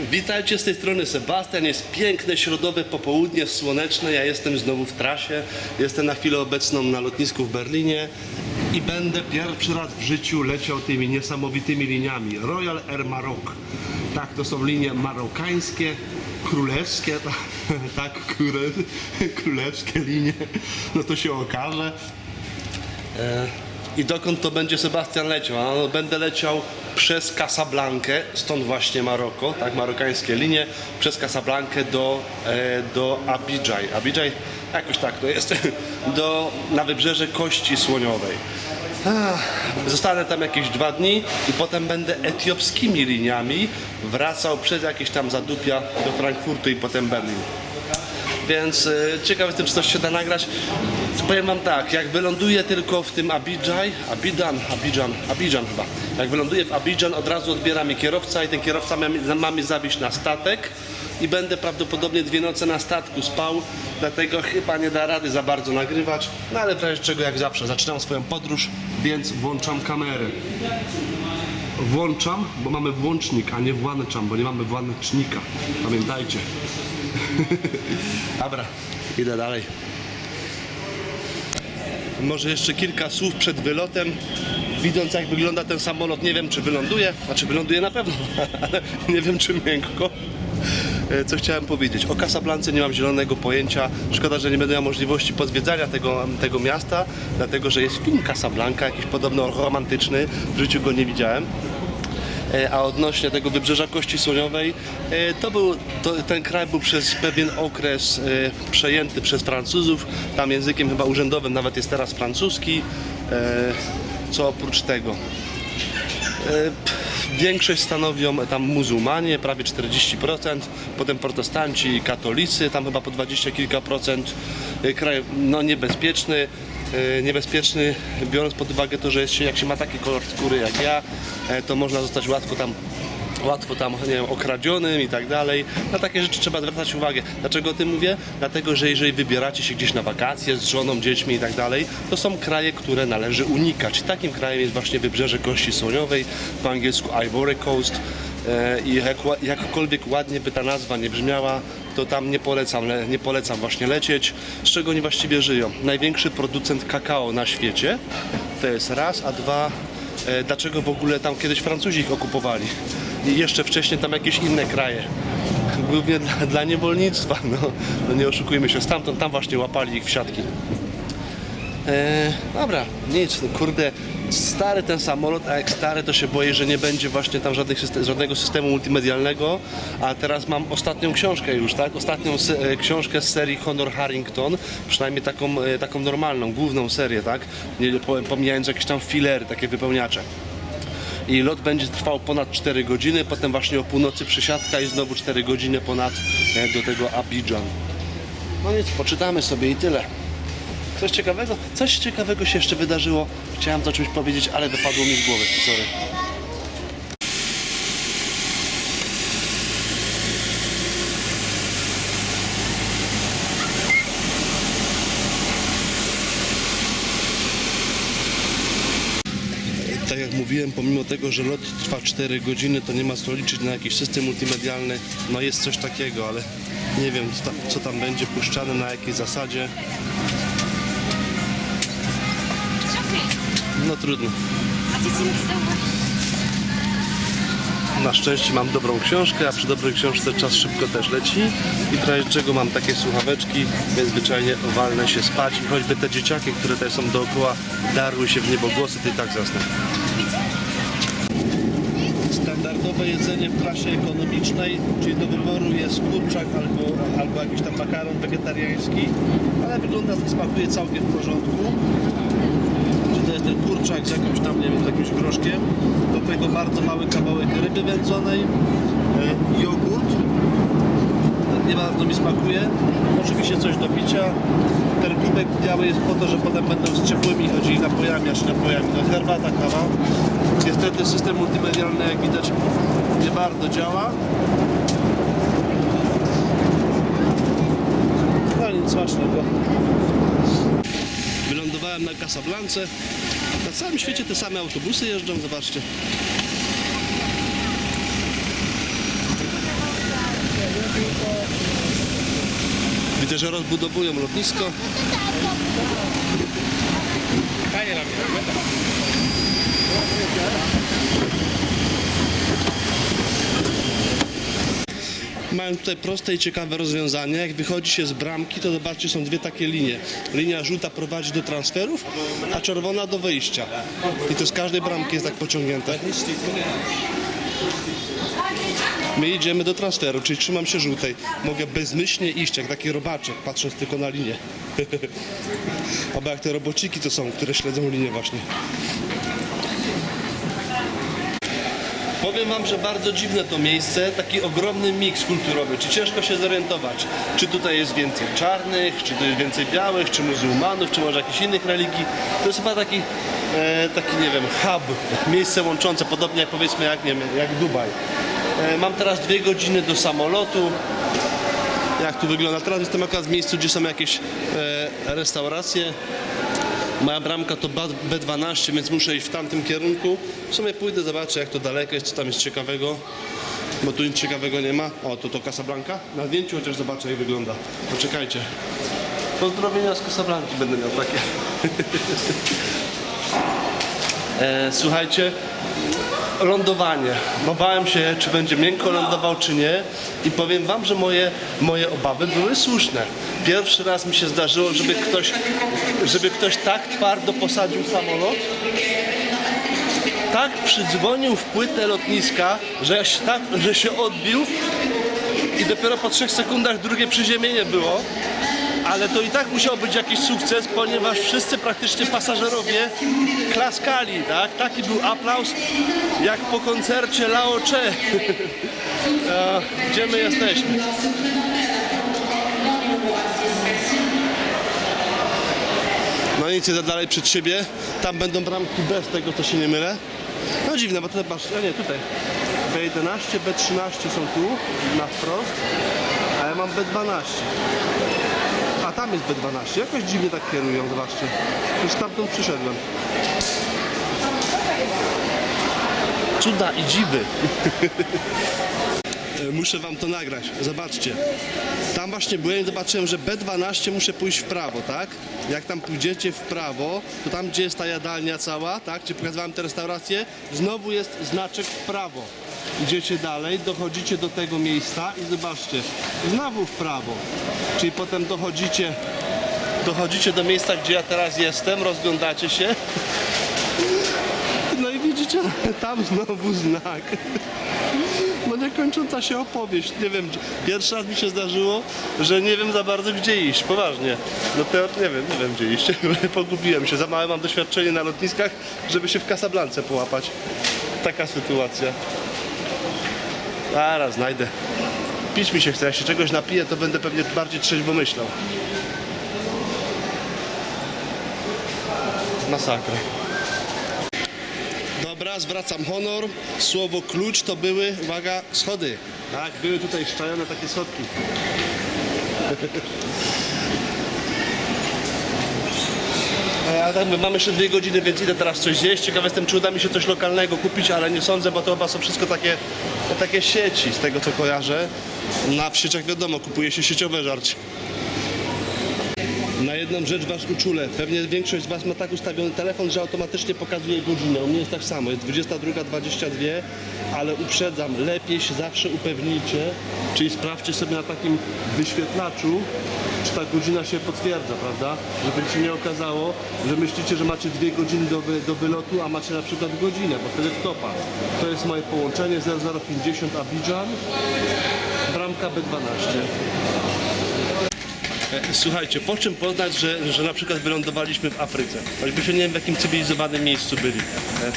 Witajcie z tej strony Sebastian. Jest piękne środowe popołudnie słoneczne. Ja jestem znowu w trasie. Jestem na chwilę obecną na lotnisku w Berlinie i będę pierwszy raz w życiu leciał tymi niesamowitymi liniami. Royal Air Maroc. Tak, to są linie marokańskie, królewskie, tak, króle, królewskie linie. No to się okaże. E, I dokąd to będzie Sebastian leciał? No, będę leciał przez Casablankę, stąd właśnie Maroko, tak, marokańskie linie, przez Casablankę do, e, do Abidżaj. Abidżaj, jakoś tak to jest, do, na wybrzeże Kości Słoniowej. Zostanę tam jakieś dwa dni i potem będę etiopskimi liniami wracał przez jakieś tam zadupia do Frankfurtu i potem Berlin. Więc y, ciekaw jestem, czy coś się da nagrać. Powiem wam tak, jak wyląduję tylko w tym Abidżaj, Abidan, Abidżan, Abidżan chyba. Jak wyląduję w Abidżan, od razu odbiera mi kierowca i ten kierowca ma, ma mnie zawieźć na statek i będę prawdopodobnie dwie noce na statku spał, dlatego chyba nie da rady za bardzo nagrywać. No ale w razie czego jak zawsze, zaczynam swoją podróż, więc włączam kamerę. Włączam, bo mamy włącznik, a nie włączam, bo nie mamy włącznika. Pamiętajcie. Dobra, idę dalej. Może jeszcze kilka słów przed wylotem. Widząc jak wygląda ten samolot, nie wiem czy wyląduje, znaczy wyląduje na pewno, ale nie wiem czy miękko. E, Co chciałem powiedzieć? O Casablance nie mam zielonego pojęcia. Szkoda, że nie będę miał możliwości pozwiedzania tego, tego miasta, dlatego że jest film Casablanca, jakiś podobno romantyczny. W życiu go nie widziałem. E, A odnośnie tego wybrzeża Kości Słoniowej, e, to był, to, ten kraj był przez pewien okres e, przejęty przez Francuzów. Tam językiem chyba urzędowym nawet jest teraz francuski. Co oprócz tego? Większość stanowią tam muzułmanie, prawie 40%, potem protestanci, katolicy, tam chyba po 20 kilka procent. Kraj no, niebezpieczny, niebezpieczny biorąc pod uwagę to, że jest jak się ma taki kolor skóry jak ja, e, to można zostać łatwo tam łatwo tam, nie wiem, okradzionym i tak dalej. Na takie rzeczy trzeba zwracać uwagę. Dlaczego o tym mówię? Dlatego, że jeżeli wybieracie się gdzieś na wakacje z żoną, dziećmi i tak dalej, to są kraje, które należy unikać. Takim krajem jest właśnie Wybrzeże Kości Słoniowej, po angielsku Ivory Coast. E, I jak, jakkolwiek ładnie by ta nazwa nie brzmiała, to tam nie polecam, le- nie polecam właśnie lecieć. Z czego oni właściwie żyją? Największy producent kakao na świecie, to jest raz, a dwa, e, dlaczego w ogóle tam kiedyś Francuzi ich okupowali? I jeszcze wcześniej tam jakieś inne kraje. Głównie dla, dla niewolnictwa, no, no nie oszukujmy się, stamtąd tam właśnie łapali ich w siatki. E, dobra, nic, no kurde, stary ten samolot, a jak stary to się boję, że nie będzie właśnie tam żadnych system, żadnego systemu multimedialnego, a teraz mam ostatnią książkę już, tak? Ostatnią se, e, książkę z serii Honor Harrington, przynajmniej taką, e, taką normalną, główną serię, tak? Nie, po- pomijając jakieś tam filery, takie wypełniacze. I lot będzie trwał ponad 4 godziny, potem właśnie o północy przysiadka i znowu 4 godziny ponad do tego Abidjan. No nic, poczytamy sobie i tyle. Coś ciekawego? Coś ciekawego się jeszcze wydarzyło. Chciałem to czymś powiedzieć, ale wypadło mi z głowy. Sorry. Tak jak mówiłem, pomimo tego, że lot trwa 4 godziny, to nie ma co liczyć na jakiś system multimedialny. No jest coś takiego, ale nie wiem co tam, co tam będzie puszczane, na jakiej zasadzie. No trudno. Na szczęście mam dobrą książkę, a przy dobrej książce czas szybko też leci. I w razie czego mam takie słuchaweczki, więc zwyczajnie walnę się spać. I choćby te dzieciaki, które tutaj są dookoła, darły się w niebogłosy, to i tak zasnę. Standardowe jedzenie w klasie ekonomicznej, czyli do wyboru jest kurczak albo, albo jakiś tam makaron wegetariański, ale wygląda, smakuje całkiem w porządku czy to jest ten kurczak z jakimś tam, nie wiem, z jakimś groszkiem. Do tego bardzo mały kawałek ryby wędzonej, e, jogurt. Nie bardzo mi smakuje. Oczywiście coś do picia. Ten kubek biały jest po to, że potem będą z ciepłymi chodzili napojami, a czy napojami. No herbata, kawa. Niestety system multimedialny, jak widać, nie bardzo działa. No nic ważnego. Wylądowałem na Casablance. Na całym świecie te same autobusy jeżdżą, zobaczcie. Widzę, że rozbudowują lotnisko. Calle la bicicleta. Mają tutaj proste i ciekawe rozwiązanie. Jak wychodzi się z bramki, to zobaczcie, są dwie takie linie. Linia żółta prowadzi do transferów, a czerwona do wyjścia. I to z każdej bramki jest tak pociągnięte. My idziemy do transferu, czyli trzymam się żółtej. Mogę bezmyślnie iść, jak taki robaczek, patrząc tylko na linię. Albo jak te robociki to są, które śledzą linię właśnie. Powiem wam, że bardzo dziwne to miejsce, taki ogromny miks kulturowy, czy ciężko się zorientować, czy tutaj jest więcej czarnych, czy tu jest więcej białych, czy muzułmanów, czy może jakichś innych religii. To jest chyba taki, e, taki nie wiem, hub, miejsce łączące, podobnie jak powiedzmy jak, nie wiem, jak Dubaj. E, mam teraz dwie godziny do samolotu. Jak tu wygląda? Teraz jestem akurat w miejscu, gdzie są jakieś e, restauracje. Moja bramka to B- B12, więc muszę iść w tamtym kierunku. W sumie pójdę, zobaczę jak to daleko jest, co tam jest ciekawego. Bo tu nic ciekawego nie ma. O, to to Casablanca. Na zdjęciu chociaż zobaczę jak wygląda. Poczekajcie. Pozdrowienia z Casablanki będę miał takie. e, słuchajcie, lądowanie. Bo bałem się, czy będzie miękko lądował, czy nie. I powiem wam, że moje, moje obawy były słuszne. Pierwszy raz mi się zdarzyło, żeby ktoś, żeby ktoś tak twardo posadził samolot, tak przydzwonił w płytę lotniska, że się, tak, że się odbił i dopiero po trzech sekundach drugie przyziemienie było. Ale to i tak musiał być jakiś sukces, ponieważ wszyscy praktycznie pasażerowie klaskali, tak? Taki był aplauz jak po koncercie Lao Che. E, Gdzie my jesteśmy? No nic, idę dalej przed siebie. Tam będą bramki bez tego, co się nie mylę. No dziwne, bo tutaj masz, a nie, tutaj. B11, B13 są tu, na wprost, a ja mam B12. A tam jest B12. Jakoś dziwnie tak kierują, zobaczcie. Już stamtąd przyszedłem. Cuda i dziwy. E, Muszę wam to nagrać. Zobaczcie. Tam właśnie byłem i zobaczyłem, że B12 muszę pójść w prawo, tak? Jak tam pójdziecie w prawo, to tam gdzie jest ta jadalnia cała, tak? Gdzie pokazywałem te restauracje, znowu jest znaczek w prawo. Idziecie dalej, dochodzicie do tego miejsca i zobaczcie, znowu w prawo. Czyli potem dochodzicie, dochodzicie do miejsca, gdzie ja teraz jestem, rozglądacie się. No i widzicie, tam znowu znak. No niekończąca się opowieść. Nie wiem, pierwszy raz mi się zdarzyło, że nie wiem za bardzo gdzie iść, poważnie. No to nie wiem, nie wiem gdzie iść. Pogubiłem się, za małe mam doświadczenie na lotniskach, żeby się w Casablance połapać. Taka sytuacja. Zaraz znajdę. Pić mi się chce, jak się czegoś napiję, to będę pewnie bardziej trzeźwo myślał. Masakra. Dobra, zwracam honor. Słowo klucz to były, uwaga, schody. Tak, były tutaj szczajone takie schodki. A tak, my mamy jeszcze dwie godziny, więc idę teraz coś zjeść. Ciekaw jestem, czy uda mi się coś lokalnego kupić, ale nie sądzę, bo to chyba są wszystko takie, takie sieci, z tego co kojarzę. Na w sieciach wiadomo, kupuje się sieciowe żarcie. Na jedną rzecz Was uczulę. Pewnie większość z Was ma tak ustawiony telefon, że automatycznie pokazuje godzinę. U mnie jest tak samo, jest 22.22, ale uprzedzam, lepiej się zawsze upewnijcie, czyli sprawdźcie sobie na takim wyświetlaczu, czy ta godzina się potwierdza, prawda? Żeby Ci nie okazało, że myślicie, że macie dwie godziny do, wy, do wylotu, a macie na przykład godzinę, bo wtedy wtopa. To jest moje połączenie 0050 Abidjan, bramka B12. E, Słuchajcie, po czym poznać, że, że na przykład wylądowaliśmy w Afryce? Choćbyśmy nie wiem w jakim cywilizowanym miejscu byli. E,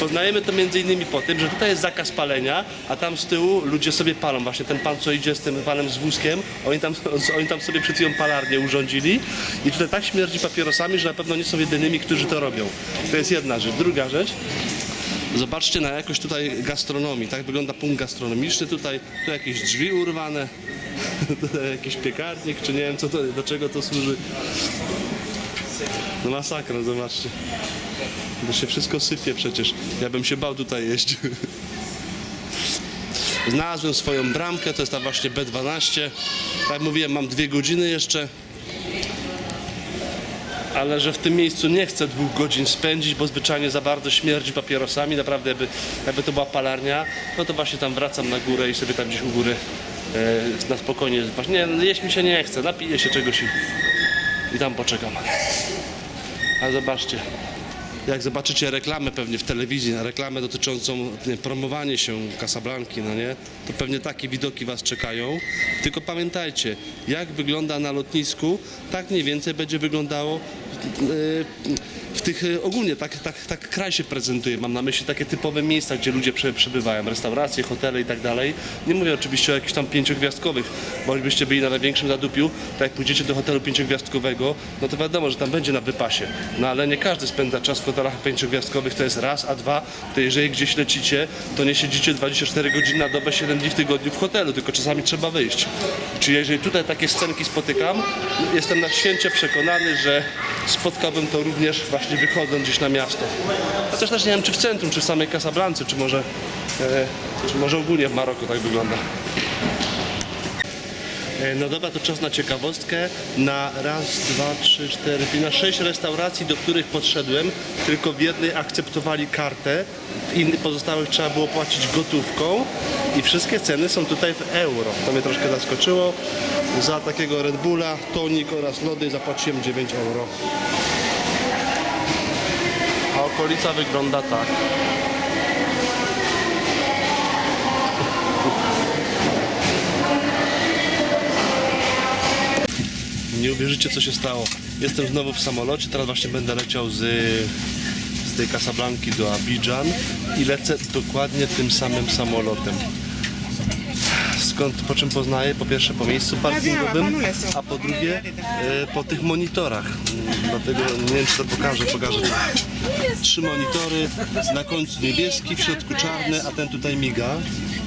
Poznajemy to między innymi po tym, że tutaj jest zakaz palenia, a tam z tyłu ludzie sobie palą. Właśnie ten pan, co idzie z tym panem z wózkiem, oni tam, oni tam sobie przed chwilą palarnię urządzili i tutaj tak śmierdzi papierosami, że na pewno nie są jedynymi, którzy to robią. To jest jedna rzecz. Druga rzecz, Zobaczcie na jakość tutaj gastronomii. Tak wygląda punkt gastronomiczny. Tutaj tu jakieś drzwi urwane. Tutaj jakiś piekarnik, czy nie wiem co to, do czego to służy. No masakra, zobaczcie. To się wszystko sypie przecież. Ja bym się bał tutaj jeść. Znalazłem swoją bramkę, to jest ta właśnie B12. Tak jak mówiłem, mam dwie godziny jeszcze. Ale że w tym miejscu nie chcę dwóch godzin spędzić, bo zwyczajnie za bardzo śmierdzi papierosami. Naprawdę, jakby, jakby to była palarnia, no to właśnie tam wracam na górę i sobie tam gdzieś u góry e, na spokojnie. Właśnie, nie, jeść mi się nie chce, napiję się czegoś i, i tam poczekam. A zobaczcie, jak zobaczycie reklamę pewnie w telewizji, reklamę dotyczącą nie, promowania się Casablanki, no nie, to pewnie takie widoki Was czekają. Tylko pamiętajcie, jak wygląda na lotnisku, tak mniej więcej będzie wyglądało e, w tych e, ogólnie, tak, tak, tak kraj się prezentuje. Mam na myśli takie typowe miejsca, gdzie ludzie prze- przebywają, restauracje, hotele i tak dalej. Nie mówię oczywiście o jakichś tam pięciogwiazdkowych, bo byście byli na największym zadupiu, tak jak pójdziecie do hotelu pięciogwiazdkowego, no to wiadomo, że tam będzie na wypasie. No ale nie każdy spędza czas w hotelach pięciogwiazdkowych, to jest raz, a dwa, to jeżeli gdzieś lecicie, to nie siedzicie 24 godziny na dobę, 7 dni w tygodniu w hotelu, tylko czasami trzeba wyjść. Czyli jeżeli tutaj takie scenki spotykam, jestem na święcie przekonany, że spotkałbym to również właśnie wychodząc gdzieś na miasto. Chociaż też nie wiem, czy w centrum, czy w samej Casablancy, czy może, e, czy może ogólnie w Maroku tak wygląda. E, No dobra, to czas na ciekawostkę. Na raz, dwa, trzy, cztery, pięć, na sześć restauracji, do których podszedłem, tylko w jednej akceptowali kartę, w innych pozostałych trzeba było płacić gotówką i wszystkie ceny są tutaj w euro. To mnie troszkę zaskoczyło. Za takiego Red Bulla, tonik oraz lody zapłaciłem 9 euro. A okolica wygląda tak. Nie uwierzycie, co się stało. Jestem znowu w samolocie, teraz właśnie będę leciał z, z tej Casablanki do Abidżan i lecę dokładnie tym samym samolotem skąd, po czym poznaję, po pierwsze po miejscu parkingowym, a po drugie e, po tych monitorach. Mm, Dlatego nie wiem, czy to pokażę, pokażę. Trzy monitory, na końcu niebieski, w środku czarny, a ten tutaj miga.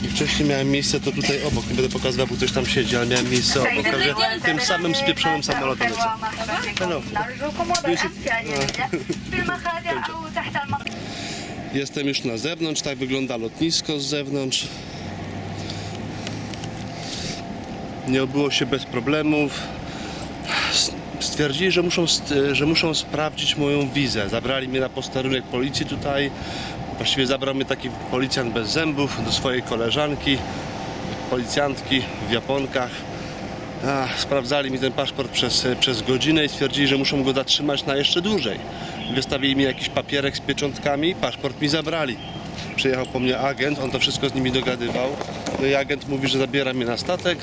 I wcześniej miałem miejsce to tutaj obok, nie będę pokazywał, bo ktoś tam siedzi, ale miałem miejsce obok. Także tym samym spieprzonym samolotem no, no. No. Jestem już na zewnątrz, tak wygląda lotnisko z zewnątrz. Nie obyło się bez problemów. Stwierdzili, że muszą, że muszą sprawdzić moją wizę. Zabrali mnie na posterunek policji tutaj. Właściwie zabrał mnie taki policjant bez zębów do swojej koleżanki, policjantki w japonkach. Sprawdzali mi ten paszport przez, przez godzinę i stwierdzili, że muszą go zatrzymać na jeszcze dłużej. Wystawili mi jakiś papierek z pieczątkami, paszport mi zabrali. Przyjechał po mnie agent, on to wszystko z nimi dogadywał. No i agent mówi, że zabiera mnie na statek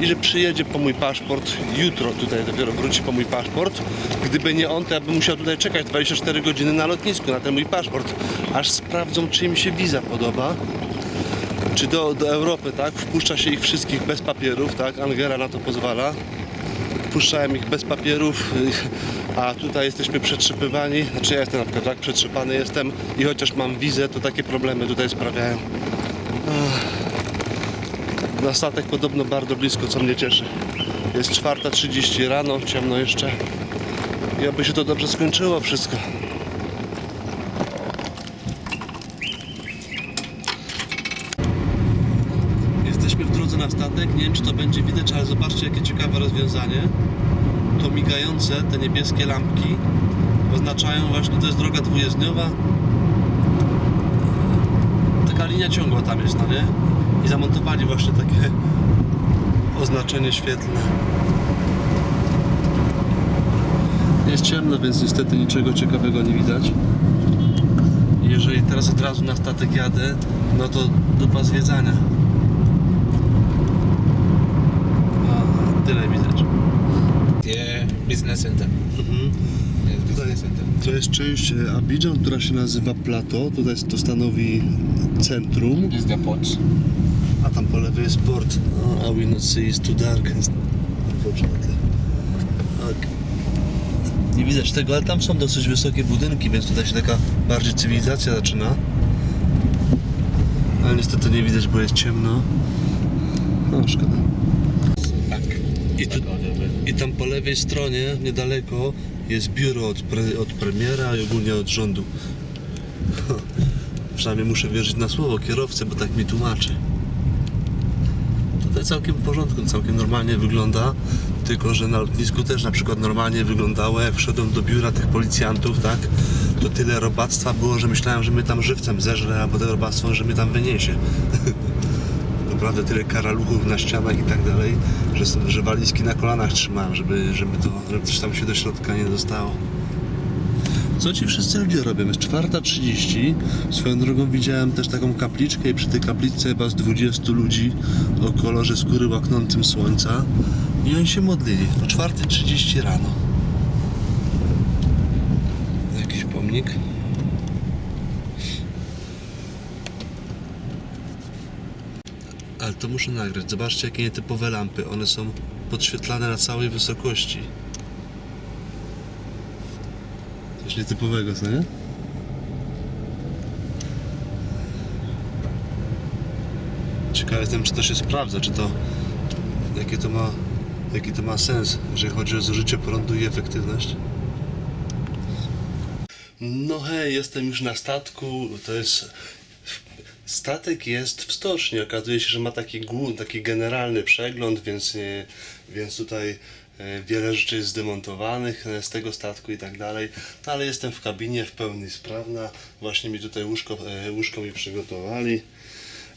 i że przyjedzie po mój paszport jutro tutaj dopiero wróci po mój paszport. Gdyby nie on, to ja bym musiał tutaj czekać 24 godziny na lotnisku na ten mój paszport, aż sprawdzą, czy im się wiza podoba czy do, do Europy, tak? Wpuszcza się ich wszystkich bez papierów, tak? Angela na to pozwala. Wpuszczałem ich bez papierów, a tutaj jesteśmy przetrzepywani. Znaczy ja jestem na przykład tak przetrzepany jestem i chociaż mam wizę, to takie problemy tutaj sprawiają. Ach. Na statek podobno bardzo blisko, co mnie cieszy. Jest 4.30 rano, ciemno jeszcze. I aby się to dobrze skończyło wszystko. Jesteśmy w drodze na statek. Nie wiem, czy to będzie widać, ale zobaczcie, jakie ciekawe rozwiązanie. To migające, te niebieskie lampki oznaczają właśnie, to jest droga dwujezdniowa. Taka linia ciągła tam jest, no nie? I zamontowali właśnie takie oznaczenie świetlne. Jest ciemno, więc niestety niczego ciekawego nie widać. Jeżeli teraz od razu na statek jadę, no to dupa zwiedzania. A, tyle widać. Yeah, business center. Yes, center. To jest część e, Abidżan, która się nazywa Plateau. Tutaj to stanowi centrum, is the port. a tam po lewej jest port. Oh, I will not see, it's too dark. Unfortunately. Tak. Nie widać tego, ale tam są dosyć wysokie budynki, więc tutaj się taka bardziej cywilizacja zaczyna. Ale niestety nie widać, bo jest ciemno. No, szkoda. Back. I, tu, I tam po lewej stronie, niedaleko, jest biuro od, pre, od premiera i ogólnie od rządu. Przynajmniej muszę wierzyć na słowo kierowcy, bo tak mi tłumaczy. tutaj całkiem w porządku, całkiem normalnie wygląda, tylko że na lotnisku też na przykład normalnie wyglądało, jak wszedłem do biura tych policjantów, tak, to tyle robactwa było, że myślałem, że mnie tam żywcem zeżre, albo to robactwo, że mnie tam wyniesie. Naprawdę tyle karaluchów na ścianach i tak dalej, że, że walizki na kolanach trzymałem, żeby, żeby to, żeby coś tam się do środka nie dostało. Co ci wszyscy ludzie robią? Jest 4.30. Swoją drogą widziałem też taką kapliczkę i przy tej kapliczce chyba z 20 ludzi o kolorze skóry łaknącym słońca. I oni się modlili o 4.30 rano. Jakiś pomnik. To muszę nagrać. Zobaczcie jakie nietypowe lampy. One są podświetlane na całej wysokości. Coś nietypowego, co nie? Ciekawy jestem, czy to się sprawdza, czy to... Jakie to ma... Jaki to ma sens, jeżeli chodzi o zużycie prądu i efektywność? No hej, jestem już na statku, to jest... Statek jest w stoczni. Okazuje się, że ma taki, głó- taki generalny przegląd, więc, nie, więc tutaj e, wiele rzeczy jest zdemontowanych e, z tego statku i tak dalej. No, ale jestem w kabinie w pełni sprawna. Właśnie mi tutaj łóżko, e, łóżko mi przygotowali.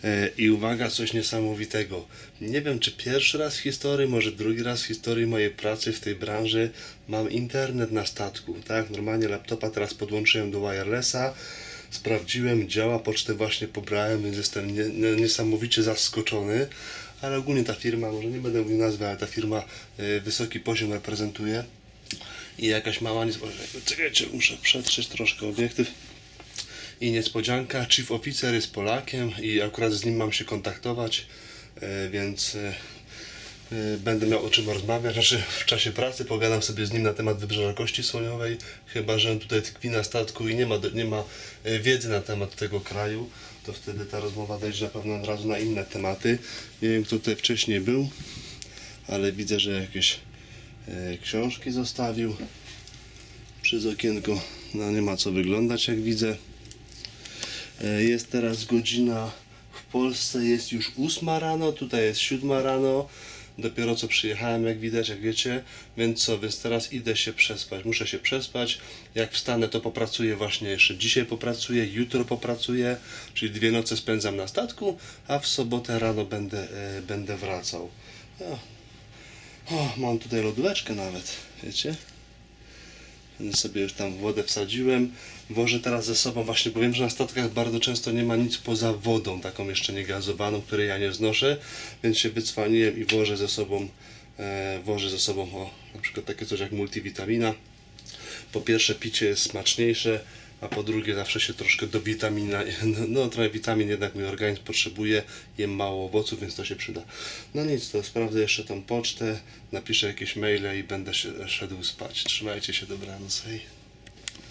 E, I uwaga, coś niesamowitego. Nie wiem, czy pierwszy raz w historii, może drugi raz w historii mojej pracy w tej branży mam internet na statku. Tak, normalnie laptopa teraz podłączyłem do wirelessa. Sprawdziłem, działa, pocztę właśnie pobrałem, więc jestem nie, nie, niesamowicie zaskoczony. Ale ogólnie ta firma, może nie będę mówił nazwy, ale ta firma e, wysoki poziom reprezentuje. I jakaś mała niespodzianka. Czekajcie, muszę przetrzeć troszkę obiektyw. I niespodzianka, chief officer jest Polakiem i akurat z nim mam się kontaktować, e, więc e, będę miał o czym rozmawiać. Znaczy w czasie pracy pogadam sobie z nim na temat wybrzeża Kości Słoniowej, chyba że on tutaj tkwi na statku i nie ma, nie ma e, wiedzy na temat tego kraju, to wtedy ta rozmowa dojdzie na pewno od razu na inne tematy. Nie wiem kto tutaj wcześniej był, ale widzę, że jakieś e, książki zostawił przez okienko. No nie ma co wyglądać jak widzę. Jest teraz godzina w Polsce jest już 8 rano, tutaj jest 7 rano. Dopiero co przyjechałem, jak widać, jak wiecie, więc co, więc teraz idę się przespać. Muszę się przespać. Jak wstanę, to popracuję właśnie jeszcze dzisiaj popracuję, jutro popracuję, czyli dwie noce spędzam na statku, a w sobotę rano będę, e, będę wracał. O, o, mam tutaj lodóweczkę nawet, wiecie? Więc sobie już tam wodę wsadziłem. Wożę teraz ze sobą właśnie, bo wiem, że na statkach bardzo często nie ma nic poza wodą, taką jeszcze niegazowaną, której ja nie znoszę, więc się wycwaniłem i wożę ze sobą, e, ze sobą o, na przykład takie coś jak multivitamina. Po pierwsze picie jest smaczniejsze, a po drugie zawsze się troszkę do witamina, no, trochę witamin jednak mój organizm potrzebuje, jem mało owoców, więc to się przyda. No nic, to sprawdzę jeszcze tą pocztę, napiszę jakieś maile i będę szedł spać. Trzymajcie się, dobranoc, hej.